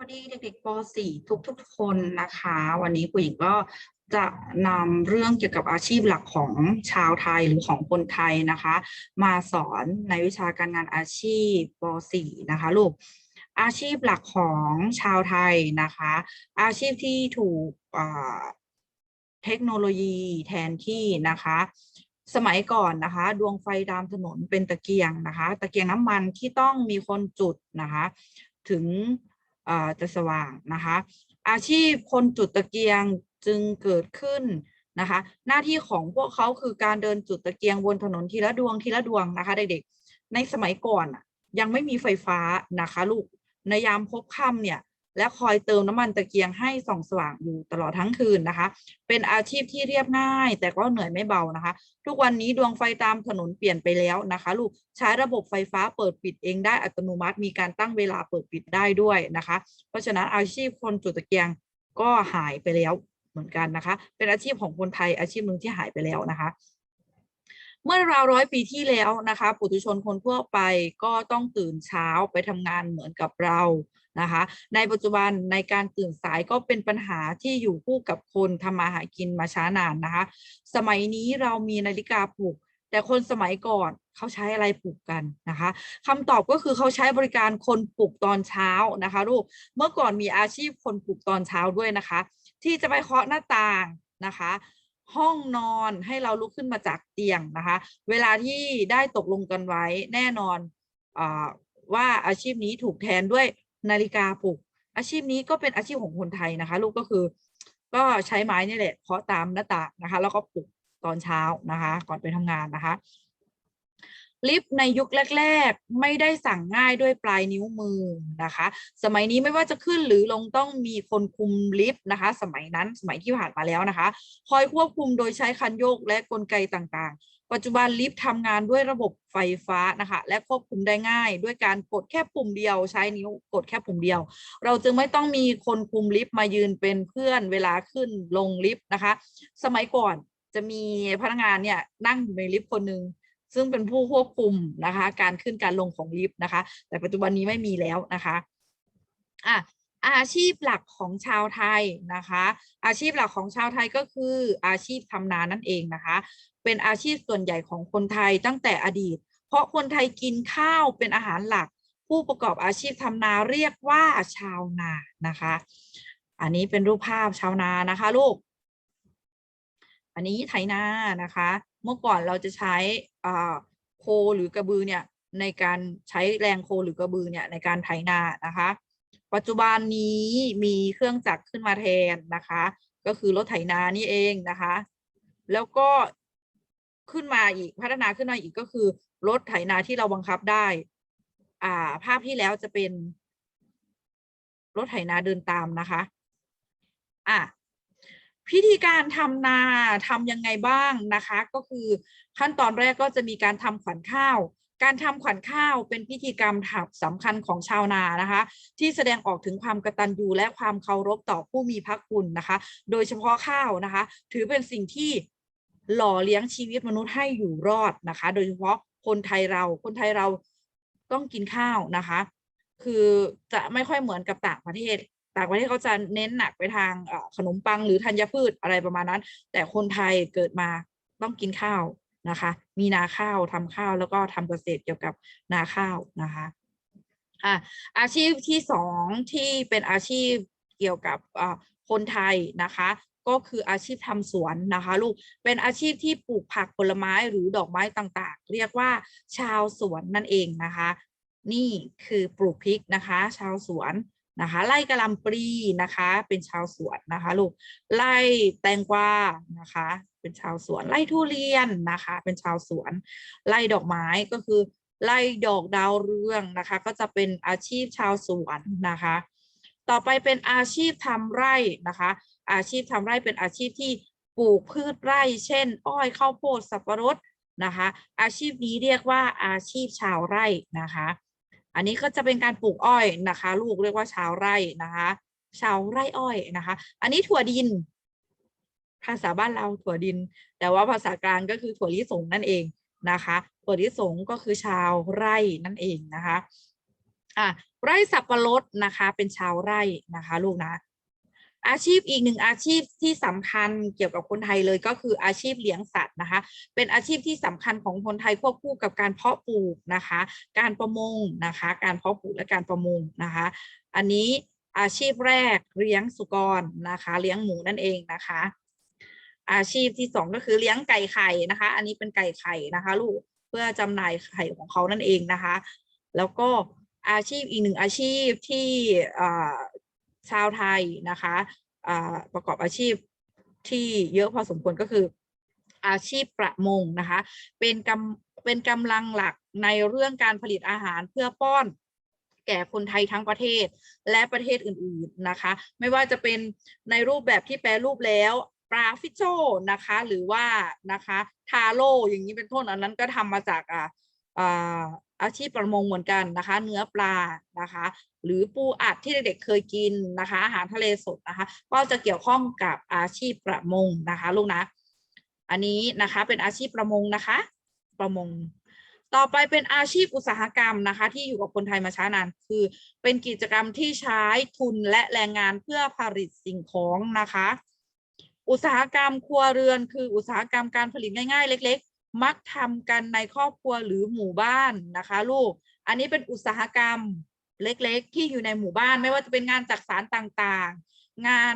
วัสดีเด็กๆป .4 ทุกๆคนนะคะ วันนี้คุณหญิงก็จะนำเรื่องเกี่ยวกับอาชีพหลักของชาวไทยหรือของคนไทยนะคะ มาสอนในวิชาการงานอาชีพป .4 นะคะลูกอาชีพหลักของชาวไทยนะคะ อาชีพที่ถูกเทคโนโลยีแทนที่นะคะสมัยก่อนนะคะ ดวงไฟตามถนนเป็นตะเกียงนะคะ ตะเกียงน้ำมันที่ต้องมีคนจุดนะคะ ถึง จะสว่างนะคะ อาชีพคนจุดตะเกียงจึงเกิดขึ้นนะคะ หน้าที่ของพวกเขาคือการเดินจุดตะเกียงบนถนนทีละดวงทีละดวงนะคะเด็กๆในสมัยก่อนยังไม่มีไฟฟ้านะคะลูกในยามพบค่ำเนี่ย และคอยเติมน้ำมันตะเกียงให้ส่องสว่างอยู่ตลอดทั้งคืนนะคะ เป็นอาชีพที่เรียบง่าย แต่ก็เหนื่อยไม่เบานะคะ ทุกวันนี้ดวงไฟตามถนนเปลี่ยนไปแล้วนะคะ ลูกใช้ระบบไฟฟ้าเปิดปิดเองได้อัตโนมัติ มีการตั้งเวลาเปิดปิดได้ด้วยนะคะ เพราะฉะนั้นอาชีพคนจุดตะเกียงก็หายไปแล้วเหมือนกันนะคะ เป็นอาชีพของคนไทยอาชีพหนึ่งที่หายไปแล้วนะคะเมื่อราวร้อยปีที่แล้วนะคะ ปุถุชนคนทั่วไปก็ต้องตื่นเช้าไปทำงานเหมือนกับเรา นะคะ ในปัจจุบันในการตื่นสายก็เป็นปัญหาที่อยู่คู่กับคนทำมาหากินมาช้านานนะคะ สมัยนี้เรามีนาฬิกาปลุก แต่คนสมัยก่อนเขาใช้อะไรปลุกกันนะคะคำตอบก็คือเขาใช้บริการคนปลุกตอนเช้านะคะลูกเมื่อก่อนมีอาชีพคนปลุกตอนเช้าด้วยนะคะ ที่จะไปเคาะหน้าต่างนะคะห้องนอนให้เราลุกขึ้นมาจากเตียงนะคะ เวลาที่ได้ตกลงกันไว้แน่นอนอว่าอาชีพนี้ถูกแทนด้วย นาฬิกาปลุก อาชีพนี้ก็เป็นอาชีพของคนไทยนะคะ ลูกก็คือ ก็ใช้ไม้นี่แหละเคาะตามหน้าต่างนะคะ แล้วก็ปลุกตอนเช้านะคะ ก่อนไปทำงานนะคะ ลิฟต์ในยุคแรก ๆ ไม่ได้สั่งง่ายด้วยปลายนิ้วมือนะคะ สมัยนี้ไม่ว่าจะขึ้นหรือลงต้องมีคนคุมลิฟต์นะคะ สมัยนั้นสมัยที่ผ่านมาแล้วนะคะ คอยควบคุมโดยใช้คันโยกและกลไกต่างๆ ปัจจุบันลิฟต์ทำงานด้วยระบบไฟฟ้านะคะ และควบคุมได้ง่าย ด้วยการกดแค่ปุ่มเดียว ใช้นิ้วกดแค่ปุ่มเดียว เราจึงไม่ต้องมีคนคุมลิฟต์มายืนเป็นเพื่อนเวลาขึ้นลงลิฟต์นะคะ สมัยก่อนจะมีพนักงานเนี่ยนั่งอยู่ในลิฟต์คนหนึ่งซึ่งเป็นผู้ควบคุมนะคะ การขึ้นการลงของลิฟต์นะคะ แต่ปัจจุบันนี้ไม่มีแล้วนะคะอะอาชีพหลักของชาวไทยนะคะ อาชีพหลักของชาวไทยก็คืออาชีพทำนานั่นเองนะคะ เป็นอาชีพส่วนใหญ่ของคนไทยตั้งแต่อดีต เพราะคนไทยกินข้าวเป็นอาหารหลัก ผู้ประกอบอาชีพทำนาเรียกว่าชาวนานะคะ อันนี้เป็นรูปภาพชาวนานะคะลูก อันนี้ไถนานะคะ เมื่อก่อนเราจะใช้โคหรือกระบือเนี่ยในการใช้แรงโคหรือกระบือเนี่ยในการไถนานะคะ ปัจจุบันนี้มีเครื่องจักรขึ้นมาแทนนะคะ ก็คือรถไถนานี่เองนะคะ แล้วก็ ขึ้นมาอีกพัฒนาขึ้นมาอีกก็คือรถไถนาที่เราบังคับได้ อ่า ภาพที่แล้วจะเป็น รถไถนาเดินตามนะคะ อะพิธีการทำนาทำยังไงบ้างนะคะ ก็คือขั้นตอนแรกก็จะมีการทำขวัญข้าว การทำขวัญข้าวเป็นพิธีกรรมถับสำคัญของชาวนานะคะ ที่แสดงออกถึงความกตัญญูและความเคารพต่อผู้มีพระคุณนะคะ โดยเฉพาะข้าวนะคะ ถือเป็นสิ่งที่ หล่อเลี้ยงชีวิตมนุษย์ให้อยู่รอดนะคะ โดยเฉพาะคนไทยเราคนไทยเราต้องกินข้าวนะคะ คือจะไม่ค่อยเหมือนกับต่างประเทศ ต่างประเทศเขาจะเน้นหนักไปทางขนมปังหรือธัญพืชอะไรประมาณนั้น แต่คนไทยเกิดมาต้องกินข้าวนะคะ มีนาข้าวทำข้าวแล้วก็ทำเกษตรเกี่ยวกับนาข้าวนะคะอะอาชีพที่สองที่เป็นอาชีพเกี่ยวกับคนไทยนะคะ ก็คืออาชีพทำสวนนะคะลูกเป็นอาชีพที่ปลูกผักผลไม้หรือดอกไม้ต่างๆ เรียกว่าชาวสวนนั่นเองนะคะ นี่คือปลูกพริกนะคะ ชาวสวนนะคะไล่กระลำปลีนะคะ เป็นชาวสวนนะคะลูกไล่แตงกวานะคะ เป็นชาวสวนไล่ทุเรียนนะคะ เป็นชาวสวน ไล่ดอกไม้ก็คือไล่ดอกดาวเรืองนะคะ ก็จะเป็นอาชีพชาวสวนนะคะ ต่อไปเป็นอาชีพทำไร่นะคะ อาชีพทำไร่เป็นอาชีพที่ปลูกพืชไร่ เช่น อ้อยข้าวโพดสับปะรดนะคะ อาชีพนี้เรียกว่าอาชีพชาวไร่นะคะ อันนี้ก็จะเป็นการปลูกอ้อยนะคะ ลูกเรียกว่าชาวไร่นะคะ ชาวไร่อ้อยนะคะ อันนี้ถั่วดิน ภาษาบ้านเราถั่วดิน แต่ว่าภาษากลางก็คือถั่วลิสงนั่นเองนะคะถั่วลิสงก็คือชาวไร่นั่นเองนะคะ อะไร่สับปะรดนะคะ เป็นชาวไร่นะคะ ลูกนะ อาชีพอีกหนึ่งอาชีพที่สำคัญเกี่ยวกับคนไทยเลยก็คืออาชีพเลี้ยงสัตว์นะคะ เป็นอาชีพที่สำคัญของคนไทยควบคู่กับการเพาะปลูกนะคะ การประมงนะคะ การเพาะปลูกและการประมงนะคะ อันนี้อาชีพแรกเลี้ยงสุกรนะคะ เลี้ยงหมูนั่นเองนะคะ อาชีพที่สองก็คือเลี้ยงไก่ไข่นะคะ อันนี้เป็นไก่ไข่นะคะ ลูกเพื่อจำหน่ายไข่ของเขานั่นเองนะคะ แล้วก็ อาชีพอีกหนึ่งอาชีพที่ชาวไทยนะคะประกอบอาชีพที่เยอะพอสมควรก็คืออาชีพประมงนะคะ เป็นกำเป็นกำลังหลักในเรื่องการผลิตอาหารเพื่อป้อนแก่คนไทยทั้งประเทศและประเทศอื่นๆนะคะ ไม่ว่าจะเป็นในรูปแบบที่แปรรูปแล้วปลาฟิชโชนะคะ หรือว่านะคะทาโร่อย่างนี้เป็นต้นอันนั้นก็ทำมาจากอ่า อาชีพประมงเหมือนกันนะคะ เนื้อปลานะคะ หรือปูอัดที่เด็กๆเคยกินนะคะ อาหารทะเลสดนะคะ ก็จะเกี่ยวข้องกับอาชีพประมงนะคะลูกนะอันนี้นะคะเป็นอาชีพประมงนะคะ ประมง ต่อไปเป็นอาชีพอุตสาหกรรมนะคะ ที่อยู่กับคนไทยมาช้านานคือ เป็นกิจกรรมที่ใช้ทุนและแรงงานเพื่อผลิตสิ่งของนะคะ อุตสาหกรรมครัวเรือน คืออุตสาหกรรมการผลิตง่ายๆ เล็ก มักทำกันในครอบครัวหรือหมู่บ้านนะคะลูก อันนี้เป็นอุตสาหกรรมเล็กๆ ที่อยู่ในหมู่บ้านไม่ว่าจะเป็นงานจักสารต่างๆ งาน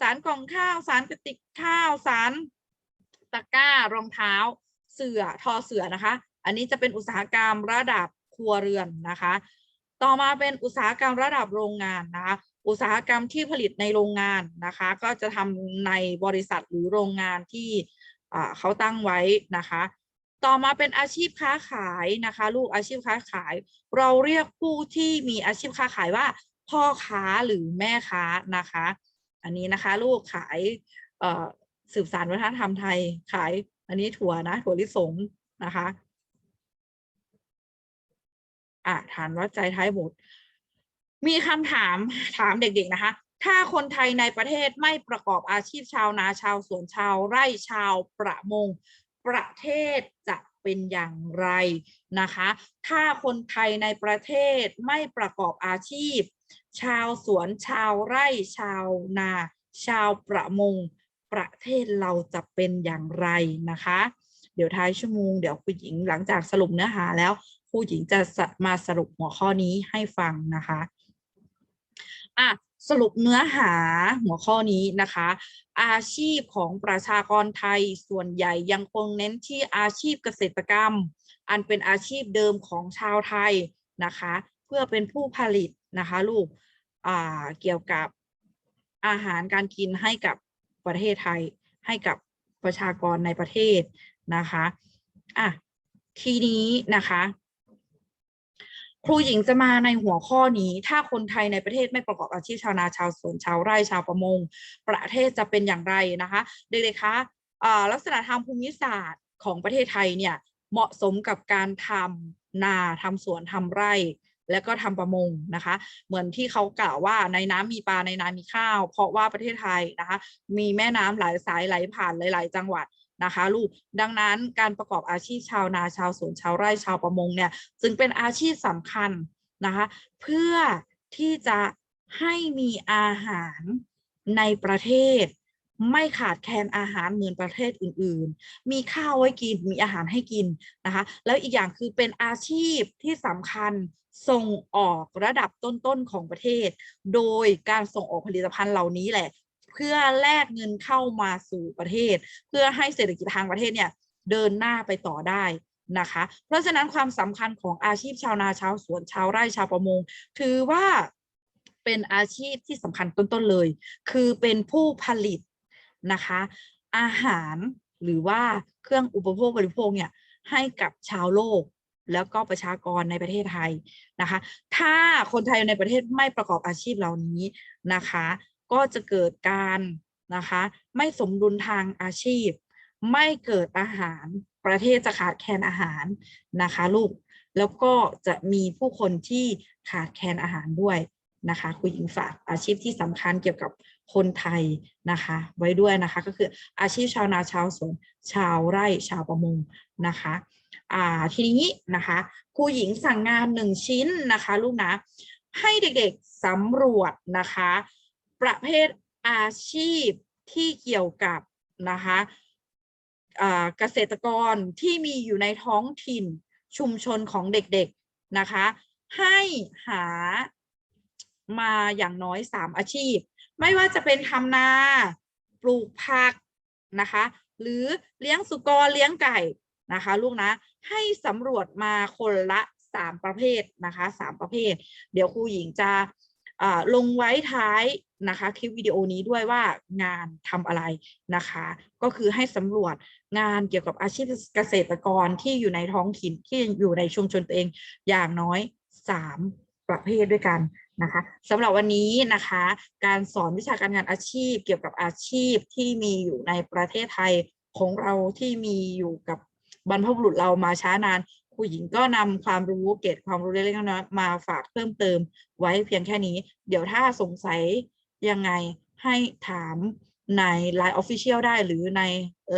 สารกล่องข้าวสารกระติกข้าวสารตะกร้ารองเท้า เสือทอเสือนะคะ อันนี้จะเป็นอุตสาหกรรมระดับครัวเรือนนะคะ ต่อมาเป็นอุตสาหกรรมระดับโรงงานนะคะอุตสาหกรรมที่ผลิตในโรงงานนะคะ ก็จะทำในบริษัทหรือโรงงานที่ เขาตั้งไว้นะคะ ต่อมาเป็นอาชีพค้าขายนะคะ ลูกอาชีพค้าขาย เราเรียกผู้ที่มีอาชีพค้าขายว่า พ่อค้าหรือแม่ค้านะคะ อันนี้นะคะลูกขายสืบสานวัฒนธรรมไทยขาย อันนี้ถั่วนะถั่วลิสงนะคะอะฐานวัดใจท้ายบท มีคำถามถามเด็กๆนะคะ ถ้าคนไทยในประเทศไม่ประกอบอาชีพชาวนาชาวสวนชาวไร่ชาวประมง ประเทศจะเป็นอย่างไรนะคะ ถ้าคนไทยในประเทศไม่ประกอบอาชีพ ชาวสวนชาวไร่ชาวนา ชาวประมง ประเทศเราจะเป็นอย่างไรนะคะ เดี๋ยวท้ายชั่วโมงเดี๋ยวคุณหญิงหลังจากสรุปเนื้อหาแล้วครูหญิงจะสะมาสรุปหัวข้อนี้ให้ฟังนะคะอะ สรุปเนื้อหาหัวข้อนี้นะคะ อาชีพของประชากรไทยส่วนใหญ่ยังคงเน้นที่อาชีพเกษตรกรรม อันเป็นอาชีพเดิมของชาวไทยนะคะ เพื่อเป็นผู้ผลิตนะคะลูกเกี่ยวกับอาหารการกินให้กับประเทศไทย ให้กับประชากรในประเทศนะคะอะทีนี้นะคะ ครูหญิงจะมาในหัวข้อนี้ ถ้าคนไทยในประเทศไม่ประกอบอาชีพชาวนาชาวสวนชาวไร่ชาวประมง ประเทศจะเป็นอย่างไรนะคะ เด็กๆคะลักษณะทางภูมิศาสตร์ของประเทศไทยเนี่ยเหมาะสมกับการทำนาทำสวนทำไร่ แล้วก็ทำประมงนะคะ เหมือนที่เขากล่าวว่าในน้ำมีปลาในนามีข้าว เพราะว่าประเทศไทยนะคะ มีแม่น้ำหลายสายไหลผ่านหลาย ๆ จังหวัด นะคะลูกดังนั้นการประกอบอาชีพชาวนาชาวสวนชาวไร่ชาวประมงเนี่ยจึงเป็นอาชีพสำคัญนะคะเพื่อที่จะให้มีอาหารในประเทศ ไม่ขาดแคลนอาหารเหมือนประเทศอื่น ๆ มีข้าวไว้กินมีอาหารให้กินนะคะแล้วอีกอย่างคือเป็นอาชีพที่สำคัญส่งออกระดับต้นๆของประเทศ โดยการส่งออกผลิตภัณฑ์เหล่านี้แหละ เพื่อแลกเงินเข้ามาสู่ประเทศ เพื่อให้เศรษฐกิจทางประเทศเนี่ยเดินหน้าไปต่อได้นะคะ เพราะฉะนั้นความสำคัญของอาชีพชาวนาชาวสวนชาวไร่ชาวประมง ถือว่าเป็นอาชีพที่สำคัญต้นๆเลย คือเป็นผู้ผลิตนะคะ อาหารหรือว่าเครื่องอุปโภคบริโภคเนี่ยให้กับชาวโลกแล้วก็ประชากรในประเทศไทยนะคะ ถ้าคนไทยในประเทศไม่ประกอบอาชีพเหล่านี้นะคะ ก็จะเกิดการนะคะไม่สมดุลทางอาชีพ ไม่เกิดอาหารประเทศจะขาดแคลนอาหารนะคะลูกแล้วก็จะมีผู้คนที่ขาดแคลนอาหารด้วยนะคะคุณหญิงฝากอาชีพที่สำคัญเกี่ยวกับคนไทยนะคะ ไว้ด้วยนะคะก็คืออาชีพชาวนาชาวสวนชาวไร่ชาวประมงนะคะอ่าทีนี้นะคะครูหญิงสั่งงานหนึ่งชิ้นนะคะลูกนะให้เด็กๆสำรวจนะคะ ประเภทอาชีพที่เกี่ยวกับนะคะเกษตรกรที่มีอยู่ในท้องถิ่นชุมชนของเด็กๆนะคะ ให้หามาอย่างน้อยสามอาชีพ ไม่ว่าจะเป็นทำนา ปลูกผักนะคะ หรือเลี้ยงสุกรเลี้ยงไก่นะคะ ลูกนะ ให้สำรวจมาคนละสามประเภทนะคะสามประเภท เดี๋ยวครูหญิงจะ ลงไว้ท้ายนะคะคลิปวิดีโอนี้ด้วยว่างานทำอะไรนะคะ ก็คือให้สำรวจงานเกี่ยวกับอาชีพเกษตรกรที่อยู่ในท้องถิ่นที่อยู่ในชุมชนตัวเองอย่างน้อยสามประเภทด้วยกันนะคะสำหรับวันนี้นะคะ การสอนวิชาการงานอาชีพ เกี่ยวกับอาชีพที่มีอยู่ในประเทศไทยของเราที่มีอยู่กับบรรพบุรุษเรามาช้านาน ครูหญิงก็นำความรู้เกร็ดความรู้เล็กๆน้อยๆมาฝากเพิ่มเติมไว้เพียงแค่นี้ เดี๋ยวถ้าสงสัยยังไงให้ถามใน Line Official ได้หรือใน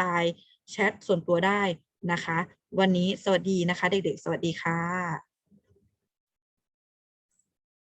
Line แชทส่วนตัวได้นะคะ วันนี้สวัสดีนะคะ เด็กๆ สวัสดีค่ะ